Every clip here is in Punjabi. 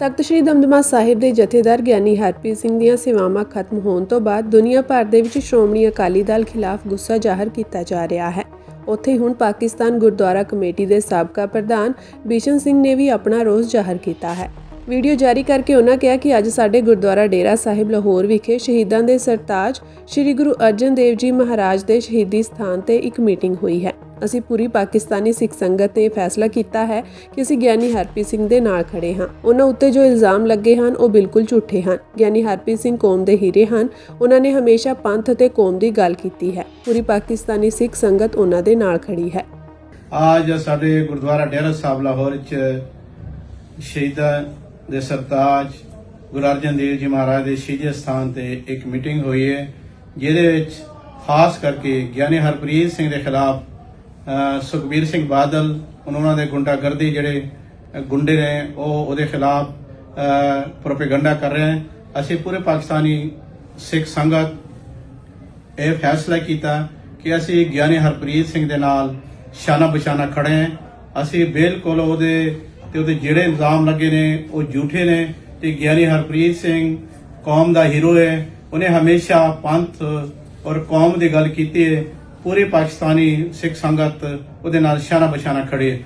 ਤਖਤ ਸ੍ਰੀ ਦਮਦਮਾ ਸਾਹਿਬ ਦੇ ਜਥੇਦਾਰ ਗਿਆਨੀ ਹਰਪ੍ਰੀਤ ਸਿੰਘ ਦੀਆਂ ਸੇਵਾਵਾਂ ਖਤਮ ਹੋਣ ਤੋਂ ਬਾਅਦ ਦੁਨੀਆ ਭਰ ਦੇ ਵਿੱਚ ਸ਼੍ਰੋਮਣੀ ਅਕਾਲੀ ਦਲ ਖਿਲਾਫ ਗੁੱਸਾ ਜ਼ਾਹਰ ਕੀਤਾ ਜਾ ਰਿਹਾ ਹੈ। ਉੱਥੇ ਹੁਣ ਪਾਕਿਸਤਾਨ ਗੁਰਦੁਆਰਾ ਕਮੇਟੀ ਦੇ ਸਾਬਕਾ ਪ੍ਰਧਾਨ ਬਿਸ਼ਨ ਸਿੰਘ ਨੇ ਵੀ ਆਪਣਾ ਰੋਸ ਜ਼ਾਹਰ ਕੀਤਾ ਹੈ। ਵੀਡੀਓ ਜਾਰੀ ਕਰਕੇ ਉਹਨਾਂ ਕਿਹਾ ਕਿ ਅੱਜ ਸਾਡੇ ਗੁਰਦੁਆਰਾ ਡੇਰਾ ਸਾਹਿਬ ਲਾਹੌਰ ਵਿਖੇ ਸ਼ਹੀਦਾਂ ਦੇ ਸਰਤਾਜ ਸ੍ਰੀ ਗੁਰੂ ਅਰਜਨ ਦੇਵ ਜੀ ਮਹਾਰਾਜ ਦੇ ਸ਼ਹੀਦੀ ਸਥਾਨ ਤੇ ਇੱਕ ਮੀਟਿੰਗ ਹੋਈ ਹੈ। ਅਸੀਂ ਪੂਰੀ ਪਾਕਿਸਤਾਨੀ ਸਿੱਖ ਸੰਗਤ ਨੇ ਫੈਸਲਾ ਕੀਤਾ ਹੈ ਕਿ ਅਸੀਂ ਗਿਆਨੀ ਹਰਪ੍ਰੀਤ ਸਿੰਘ ਦੇ ਨਾਲ ਖੜੇ ਹਾਂ। ਉਹਨਾਂ ਉੱਤੇ ਜੋ ਇਲਜ਼ਾਮ ਲੱਗੇ ਹਨ, ਉਹ ਬਿਲਕੁਲ ਝੂਠੇ ਹਨ। ਗਿਆਨੀ ਹਰਪ੍ਰੀਤ ਸਿੰਘ ਕੌਮ ਦੇ ਹੀਰੇ ਹਨ। ਉਹਨਾਂ ਨੇ ਹਮੇਸ਼ਾ ਪੰਥ ਅਤੇ ਕੌਮ ਦੀ ਗੱਲ ਕੀਤੀ ਹੈ। ਪੂਰੀ ਪਾਕਿਸਤਾਨੀ ਸਿੱਖ ਸੰਗਤ ਉਹਨਾਂ ਦੇ ਨਾਲ ਖੜੀ ਹੈ। ਅੱਜ ਸਾਡੇ ਗੁਰਦੁਆਰਾ ਡੇਰਾ ਸਾਹਿਬ ਲਾਹੌਰ ਚ ਸ਼ਹੀਦਾਂ ਦੇ ਸਰਤਾਜ ਗੁਰੂ ਅਰਜਨ ਦੇਵ ਜੀ ਮਹਾਰਾਜ ਦੇ ਸ਼ਹੀਦੀ ਸਥਾਨ ਤੇ ਇੱਕ ਮੀਟਿੰਗ ਹੋਈ ਹੈ, ਜਿਹਦੇ ਵਿੱਚ ਖਾਸ ਕਰਕੇ ਗਿਆਨੀ ਹਰਪ੍ਰੀਤ ਸਿੰਘ ਦੇ ਖਿਲਾਫ ਸੁਖਬੀਰ ਸਿੰਘ ਬਾਦਲ ਉਹਨਾਂ ਦੇ ਗੁੰਡਾਗਰਦੀ ਜਿਹੜੇ ਗੁੰਡੇ ਨੇ, ਉਹ ਉਹਦੇ ਖਿਲਾਫ ਪ੍ਰੋਪੇਗੈਂਡਾ ਕਰ ਰਹੇ ਹਨ ਅਸੀਂ ਪੂਰੇ ਪਾਕਿਸਤਾਨੀ ਸਿੱਖ ਸੰਗਤ ਇਹ ਫੈਸਲਾ ਕੀਤਾ ਕਿ ਅਸੀਂ ਗਿਆਨੀ ਹਰਪ੍ਰੀਤ ਸਿੰਘ ਦੇ ਨਾਲ ਸ਼ਾਨਾ ਬਸ਼ਾਨਾ ਖੜੇ ਹਾਂ। ਅਸੀਂ ਬਿਲਕੁਲ ਉਹਦੇ ਤੇ ਉਹਦੇ ਜਿਹੜੇ ਇਲਜ਼ਾਮ ਲੱਗੇ ਨੇ, ਉਹ ਝੂਠੇ ਨੇ। ਤੇ ਗਿਆਨੀ ਹਰਪ੍ਰੀਤ ਸਿੰਘ ਕੌਮ ਦਾ ਹੀਰੋ ਹੈ। ਉਹਨੇ ਹਮੇਸ਼ਾ ਪੰਥ ਔਰ ਕੌਮ ਦੀ ਗੱਲ ਕੀਤੀ ਹੈ। ਪੂਰੇ ਪਾਕਿਸਤਾਨੀ ਸਿੱਖ ਸੰਗਤ ਉਹਦੇ ਨਾਲ ਸ਼ਾਨਾ ਬਸ਼ਾਨਾ ਖੜੇ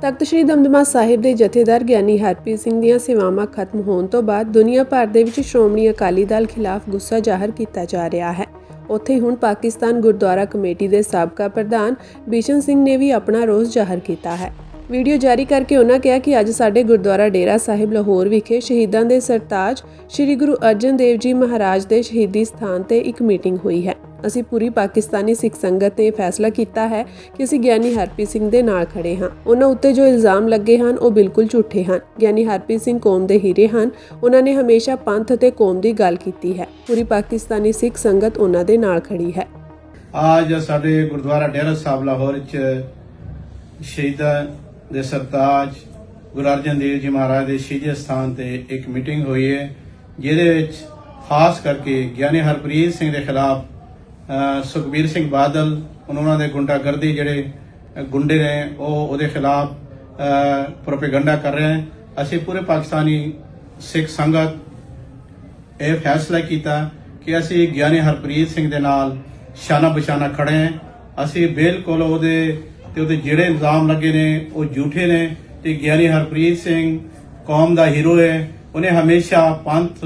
ਤਖਤ ਸ੍ਰੀ ਦਮਦਮਾ ਸਾਹਿਬ ਦੇ ਜਥੇਦਾਰ ਗਿਆਨੀ ਹਰਪ੍ਰੀਤ ਸਿੰਘ ਦੀਆਂ ਸੇਵਾਵਾਂ ਖਤਮ ਹੋਣ ਤੋਂ ਬਾਅਦ ਦੁਨੀਆ ਭਰ ਦੇ ਵਿੱਚ ਸ਼੍ਰੋਮਣੀ ਅਕਾਲੀ ਦਲ ਖਿਲਾਫ ਗੁੱਸਾ ਜ਼ਾਹਰ ਕੀਤਾ ਜਾ ਰਿਹਾ ਹੈ। ਉੱਥੇ ਹੁਣ ਪਾਕਿਸਤਾਨ ਗੁਰਦੁਆਰਾ ਕਮੇਟੀ ਦੇ ਸਾਬਕਾ ਪ੍ਰਧਾਨ ਬਿਸ਼ਨ ਸਿੰਘ ਨੇ ਵੀ ਆਪਣਾ ਰੋਸ ਜ਼ਾਹਰ ਕੀਤਾ ਹੈ। ਵੀਡੀਓ ਜਾਰੀ ਕਰਕੇ ਉਹਨਾਂ ਕਿਹਾ ਕਿ ਅੱਜ ਸਾਡੇ ਗੁਰਦੁਆਰਾ ਡੇਰਾ ਸਾਹਿਬ ਲਾਹੌਰ ਵਿਖੇ ਸ਼ਹੀਦਾਂ ਦੇ ਸਰਤਾਜ ਸ੍ਰੀ ਗੁਰੂ ਅਰਜਨ ਦੇਵ ਜੀ ਮਹਾਰਾਜ ਦੇ ਸ਼ਹੀਦੀ ਸਥਾਨ ਤੇ ਇੱਕ ਮੀਟਿੰਗ ਹੋਈ ਹੈ। ਅਸੀਂ ਪੂਰੀ ਪਾਕਿਸਤਾਨੀ ਸਿੱਖ ਸੰਗਤ ਨੇ ਫੈਸਲਾ ਕੀਤਾ ਹੈ ਕਿ ਅਸੀਂ ਗਿਆਨੀ ਹਰਪ੍ਰੀਤ ਸਿੰਘ ਦੇ ਨਾਲ ਖੜੇ ਹਾਂ। ਉਹਨਾਂ ਉੱਤੇ ਜੋ ਇਲਜ਼ਾਮ ਲੱਗੇ ਹਨ, ਉਹ ਬਿਲਕੁਲ ਝੂਠੇ ਹਨ। ਗਿਆਨੀ ਹਰਪ੍ਰੀਤ ਸਿੰਘ ਕੌਮ ਦੇ ਹੀਰੇ ਹਨ। ਉਹਨਾਂ ਨੇ ਹਮੇਸ਼ਾ ਪੰਥ ਅਤੇ ਕੌਮ ਦੀ ਗੱਲ ਕੀਤੀ ਹੈ। ਪੂਰੀ ਪਾਕਿਸਤਾਨੀ ਸਿੱਖ ਸੰਗਤ ਉਹਨਾਂ ਦੇ ਨਾਲ ਖੜੀ ਹੈ। ਅੱਜ ਸਾਡੇ ਗੁਰਦੁਆਰਾ ਡੇਰਾ ਸਾਹਿਬ ਲਾਹੌਰ ਚ ਸ਼ਹੀਦਾਂ ਦੇ ਸਰਤਾਜ ਗੁਰੂ ਅਰਜਨ ਦੇਵ ਜੀ ਮਹਾਰਾਜ ਦੇ ਸ਼ਹੀਦੀ ਸਥਾਨ ਤੇ ਇੱਕ ਮੀਟਿੰਗ ਹੋਈ ਹੈ, ਜਿਹਦੇ ਵਿੱਚ ਖਾਸ ਕਰਕੇ ਗਿਆਨੀ ਹਰਪ੍ਰੀਤ ਸਿੰਘ ਦੇ ਖਿਲਾਫ ਸੁਖਬੀਰ ਸਿੰਘ ਬਾਦਲ, ਉਹਨਾਂ ਦੇ ਗੁੰਡਾਗਰਦੀ ਜਿਹੜੇ ਗੁੰਡੇ ਨੇ, ਉਹ ਉਹਦੇ ਖਿਲਾਫ ਪ੍ਰੋਪੇਗੈਂਡਾ ਕਰ ਰਹੇ ਹਨ। ਅਸੀਂ ਪੂਰੇ ਪਾਕਿਸਤਾਨੀ ਸਿੱਖ ਸੰਗਤ ਇਹ ਫੈਸਲਾ ਕੀਤਾ ਕਿ ਅਸੀਂ ਗਿਆਨੀ ਹਰਪ੍ਰੀਤ ਸਿੰਘ ਦੇ ਨਾਲ ਸ਼ਾਨਾ ਬਸ਼ਾਨਾ ਖੜੇ ਹਾਂ। ਅਸੀਂ ਬਿਲਕੁਲ ਉਹਦੇ ਤੇ ਉਹਦੇ ਜਿਹੜੇ ਇਲਜ਼ਾਮ ਲੱਗੇ ਨੇ, ਉਹ ਝੂਠੇ ਨੇ। ਤੇ ਗਿਆਨੀ ਹਰਪ੍ਰੀਤ ਸਿੰਘ ਕੌਮ ਦਾ ਹੀਰੋ ਹੈ। ਉਹਨੇ ਹਮੇਸ਼ਾ ਪੰਥ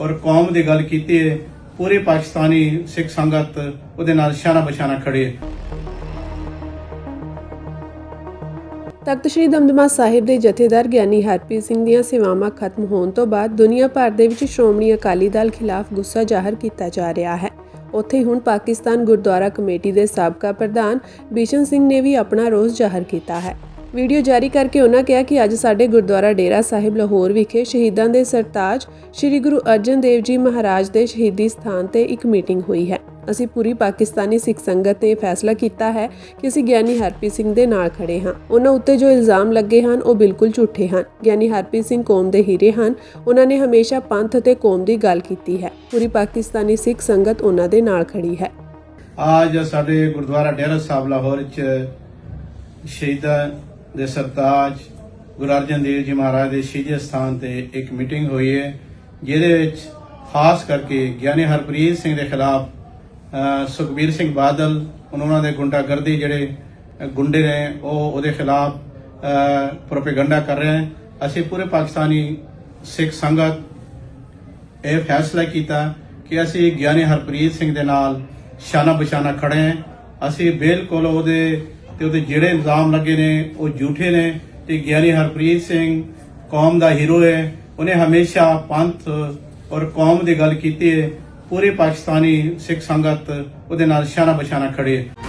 ਔਰ ਕੌਮ ਦੀ ਗੱਲ ਕੀਤੀ ਹੈ। ਪੂਰੇ ਪਾਕਿਸਤਾਨੀ ਸਿੱਖ ਸੰਗਤ ਉਹਦੇ ਨਾਲ ਸ਼ਾਨਾ ਬਸ਼ਾਨਾ ਖੜੇ ਹੈ। ਤਖਤ ਸ੍ਰੀ ਦਮਦਮਾ ਸਾਹਿਬ ਦੇ ਜਥੇਦਾਰ ਗਿਆਨੀ ਹਰਪ੍ਰੀਤ ਸਿੰਘ ਦੀਆਂ ਸੇਵਾਵਾਂ ਖਤਮ ਹੋਣ ਤੋਂ ਬਾਅਦ ਦੁਨੀਆ ਭਰ ਦੇ ਵਿੱਚ ਸ਼੍ਰੋਮਣੀ ਅਕਾਲੀ ਦਲ ਖਿਲਾਫ ਗੁੱਸਾ ਜ਼ਾਹਰ ਕੀਤਾ ਜਾ ਰਿਹਾ ਹੈ। ਉੱਥੇ ਹੁਣ ਪਾਕਿਸਤਾਨ ਗੁਰਦੁਆਰਾ ਕਮੇਟੀ ਦੇ ਸਾਬਕਾ ਪ੍ਰਧਾਨ ਬਿਸ਼ਨ ਸਿੰਘ ਨੇ ਵੀ ਆਪਣਾ ਰੋਸ ਜ਼ਾਹਰ ਕੀਤਾ ਹੈ। ਵੀਡੀਓ ਜਾਰੀ ਕਰਕੇ ਉਹਨਾਂ ਕਿਹਾ ਕਿ ਅੱਜ ਸਾਡੇ ਗੁਰਦੁਆਰਾ ਡੇਰਾ ਸਾਹਿਬ ਲਾਹੌਰ ਵਿਖੇ ਸ਼ਹੀਦਾਂ ਦੇ ਸਰਤਾਜ ਸ੍ਰੀ ਗੁਰੂ ਅਰਜਨ ਦੇਵ ਜੀ ਮਹਾਰਾਜ ਦੇ ਸ਼ਹੀਦੀ ਸਥਾਨ ਤੇ ਇੱਕ ਮੀਟਿੰਗ ਹੋਈ ਹੈ। ਅਸੀਂ ਪੂਰੀ ਪਾਕਿਸਤਾਨੀ ਸਿੱਖ ਸੰਗਤ ਨੇ ਇਹ ਫੈਸਲਾ ਕੀਤਾ ਹੈ ਕਿ ਅਸੀਂ ਗਿਆਨੀ ਹਰਪ੍ਰੀਤ ਸਿੰਘ ਦੇ ਨਾਲ ਖੜੇ ਹਾਂ। ਉਹਨਾਂ ਉੱਤੇ ਜੋ ਇਲਜ਼ਾਮ ਲੱਗੇ ਹਨ, ਉਹ ਬਿਲਕੁਲ ਝੂਠੇ ਹਨ। ਗਿਆਨੀ ਹਰਪ੍ਰੀਤ ਸਿੰਘ ਕੌਮ ਦੇ ਹੀਰੇ ਹਨ। ਉਹਨਾਂ ਨੇ ਹਮੇਸ਼ਾ ਪੰਥ ਅਤੇ ਕੌਮ ਦੀ ਗੱਲ ਕੀਤੀ ਹੈ। ਪੂਰੀ ਪਾਕਿਸਤਾਨੀ ਸਿੱਖ ਸੰਗਤ ਉਹਨਾਂ ਦੇ ਨਾਲ ਖੜੀ ਹੈ। ਅੱਜ ਸਾਡੇ ਗੁਰਦੁਆਰਾ ਡੇਰਾ ਸਾਹਿਬ ਲਾਹੌਰ ਚ ਸ਼ਹੀਦਾਂ ਦੇ ਸਰਤਾਜ ਗੁਰੂ ਅਰਜਨ ਦੇਵ ਜੀ ਮਹਾਰਾਜ ਦੇ ਸ਼ਹੀਦੀ ਸਥਾਨ ਤੇ ਇੱਕ ਮੀਟਿੰਗ ਹੋਈ ਹੈ, ਜਿਹਦੇ ਵਿੱਚ ਖਾਸ ਕਰਕੇ ਗਿਆਨੀ ਹਰਪ੍ਰੀਤ ਸਿੰਘ ਦੇ ਖਿਲਾਫ ਸੁਖਬੀਰ ਸਿੰਘ ਬਾਦਲ ਉਹਨਾਂ ਦੇ ਗੁੰਡਾਗਰਦੀ ਜਿਹੜੇ ਗੁੰਡੇ ਨੇ, ਉਹ ਉਹਦੇ ਖਿਲਾਫ ਪ੍ਰੋਪੇਗੈਂਡਾ ਕਰ ਰਹੇ ਹਨ ਅਸੀਂ ਪੂਰੇ ਪਾਕਿਸਤਾਨੀ ਸਿੱਖ ਸੰਗਤ ਇਹ ਫੈਸਲਾ ਕੀਤਾ ਕਿ ਅਸੀਂ ਗਿਆਨੀ ਹਰਪ੍ਰੀਤ ਸਿੰਘ ਦੇ ਨਾਲ ਸ਼ਾਨਾ ਬਸ਼ਾਨਾ ਖੜੇ ਹਾਂ। ਅਸੀਂ ਬਿਲਕੁਲ ਉਹਦੇ ਤੇ ਉਹਦੇ ਜਿਹੜੇ ਇਲਜ਼ਾਮ ਲੱਗੇ ਨੇ, ਉਹ ਝੂਠੇ ਨੇ। ਤੇ ਗਿਆਨੀ ਹਰਪ੍ਰੀਤ ਸਿੰਘ ਕੌਮ ਦਾ ਹੀਰੋ ਹੈ। ਉਹਨੇ ਹਮੇਸ਼ਾ ਪੰਥ ਔਰ ਕੌਮ ਦੀ ਗੱਲ ਕੀਤੀ ਹੈ। ਪੂਰੇ ਪਾਕਿਸਤਾਨੀ ਸਿੱਖ ਸੰਗਤ ਉਹਦੇ ਨਾਲ ਸ਼ਾਨਾ ਬਸ਼ਾਨਾ ਖੜੇ। ਹੈ